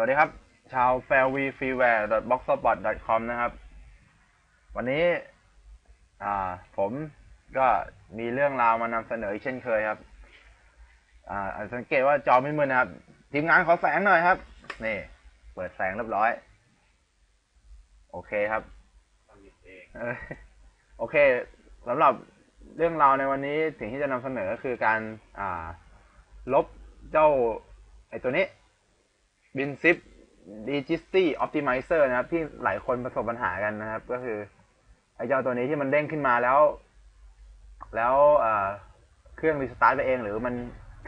วัสดีครับ ชาว f a i r w e f r e e w a r e b o x s p o t c o m นะครับ วันนี้ผมก็มีเรื่องราวมานำเสนออีกเช่นเคยครับสังเกตว่าจอไม่มืดนะครับ ทีมงานขอแสงหน่อยครับ นี่ เปิดแสงเรียบร้อย โอเคครับโอเคสำหรับเรื่องราวในวันนี้สิ่งที่จะนำเสนอคือการลบเจ้าไอตัวนี้ บินซิปดิจิสตี้ออ t ติมิเซอร์นะครับ ที่หลายคนประสบปัญหากันนะครับ ก็คือ ไอเจ้าตัวนี้ที่มันเด้งขึ้นมาแล้ว แล้วเครื่องรีสตาร์ทไปเอง หรือมัน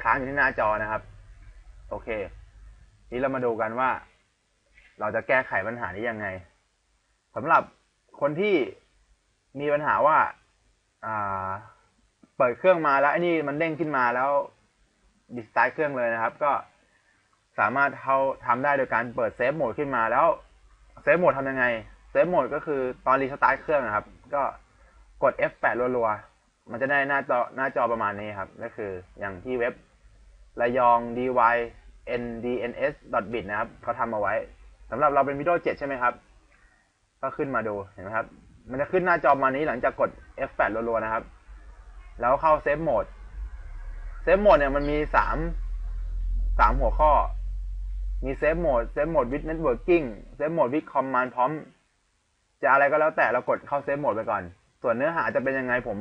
ค้างอยู่ที่หน้าจอนะครับ โอเค นี้เรามาดูกันว่า เราจะแก้ไขปัญหานี้ยังไงสำหรับคนที่มีปัญหาว่าอ่าเปิดเครื่องมาแล้วไอ้นี่มันเด้งขึ้นมาแล้วดิสตาร์ทเครื่องเลยนะครับ ก็ สามารถเขาทำได้โดยการเปิดเซฟโหมดขึ้นมาแล้วเซฟโหมดทำยังไงเซฟโหมดก็คือตอนรีสตาร์ทเครื่องนะครับ ก็กด F8 รัวๆ มันจะได้หน้าจอหน้าจอประมาณนี้ครับ ก็คืออย่างที่เว็บระยอง dy ndns bit นะครับเขาทำเอาไว้สำหรับเราเป็น Windows 7ใช่ไหมครับ ก็ขึ้นมาดูเห็นไหมครับ มันจะขึ้นหน้าจอมานี้หลังจากกด F8 รัวๆ นะครับ แล้วเข้าเซฟโหมดเซฟโหมดเนี่ยมันมีสามสามหัวข้อ มีเซฟโหมดเซฟโหมดวิดเน็ตเวิร์กิ่งเซฟโหมดวิดคอมมานด์พร้อม จะอะไรก็แล้วแต่เรากดเข้าเซฟโหมดไปก่อน ส่วนเนื้อหาจะเป็นยังไงผม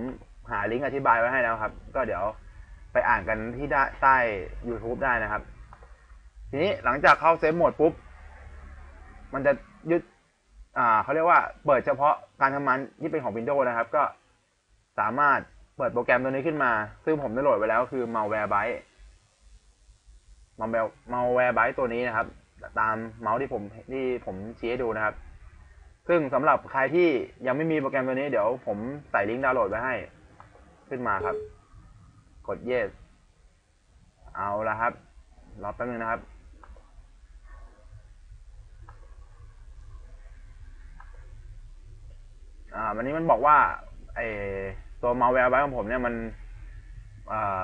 หาลิงก์อธิบายไว้ให้แล้วครับ ก็เดี๋ยวไปอ่านกันที่ใต้ YouTube ได้นะครับ ทีนี้หลังจากเข้าเซฟโหมดปุ๊บ มันจะยึดอ่าเขาเรียกว่าเปิดเฉพาะการทำงานที่เป็นของ Windows นะครับ ก็สามารถเปิดโปรแกรมตัวนี้ขึ้นมา ซึ่งผมได้โหลดไว้แล้วคือ Malwarebyte Malware Malwarebyte ตัวนี้นะครับ ตามเมาส์ที่ผมที่ผมชี้ให้ดูนะครับ ซึ่งสำหรับใครที่ยังไม่มีโปรแกรมตัวนี้เดี๋ยวผมใส่ลิงก์ดาวน์โหลดไว้ให้ ขึ้นมาครับ กด yes เอาละครับ รอแป๊บนึงนะครับอ่าวันนี้มันบอกว่าไอตัวมาแวร์ไว้ของผมเนี่ยมันอ่า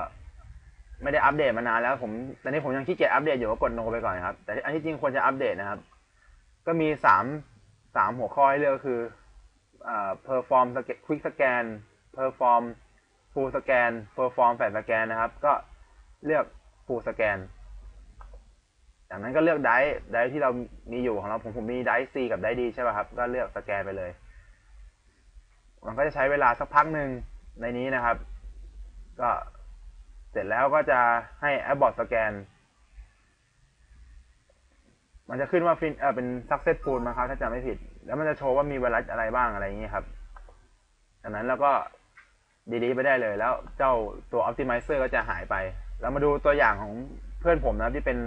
ไม่ได้อัปเดตมานานแล้ว ผมตอนนี้ผมยังขี้เกียจอัปเดตอยู่ก็กดโนไปก่อนครับ แต่อันที่จริงควรจะอัปเดตนะครับ ก็มีสามสามหัวข้อให้เลือกคืออ่า perform quick scan perform full scan perform fast scan นะครับ ก็เลือก full scan จากนั้นก็เลือกไดร์ไดร์ที่เรามีอยู่ของเราผมผมมีไดร์ C กับไดร์ D ใช่ป่ะครับ ก็เลือกสแกนไปเลย มันก็จะใช้เวลาสักพักหนึ่งในนี้นะครับ ก็ สร็จแล้วก็จะให้แอปบอร์ดสแกน มันจะขึ้นว่าฟินเออเป็น successful นะครับ ถ้าจำไม่ผิด แล้วมันจะโชว์ว่ามีไวรัสอะไรบ้างอะไรอย่างนี้ครับจากนั้นแล้วก็ดีๆไปได้เลย แล้วเจ้าตัว optimizer ก็จะหายไปแล้วมาดูตัวอย่างของเพื่อนผมนะที่เป็น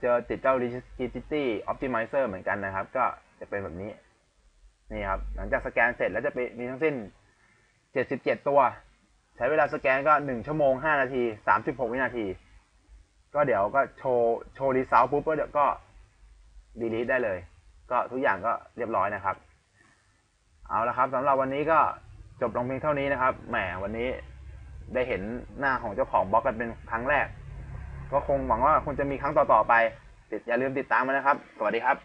เจอติดเจ้า rigidity optimizer เหมือนกันนะครับ ก็จะเป็นแบบนี้ นี่ครับ หลังจากสแกนเสร็จแล้วจะมีทั้งสิ้น 77 ตัว ใช้เวลาสแกนก็1ชั่วโมง5นาที36วินาที ก็เดี๋ยวก็โชว์โชว์รีซาวปุ๊บก็เดี๋ยวก็ดีลีทได้เลย ก็ทุกอย่างก็เรียบร้อยนะครับ เอาละครับสำหรับวันนี้ก็จบลงเพียงเท่านี้นะครับ แหมวันนี้ได้เห็นหน้าของเจ้าของบล็อกกันเป็นครั้งแรก ก็คงหวังว่าคงจะมีครั้งต่อๆไปติดอย่าลืมติดตามมานะครับ สวัสดีครับ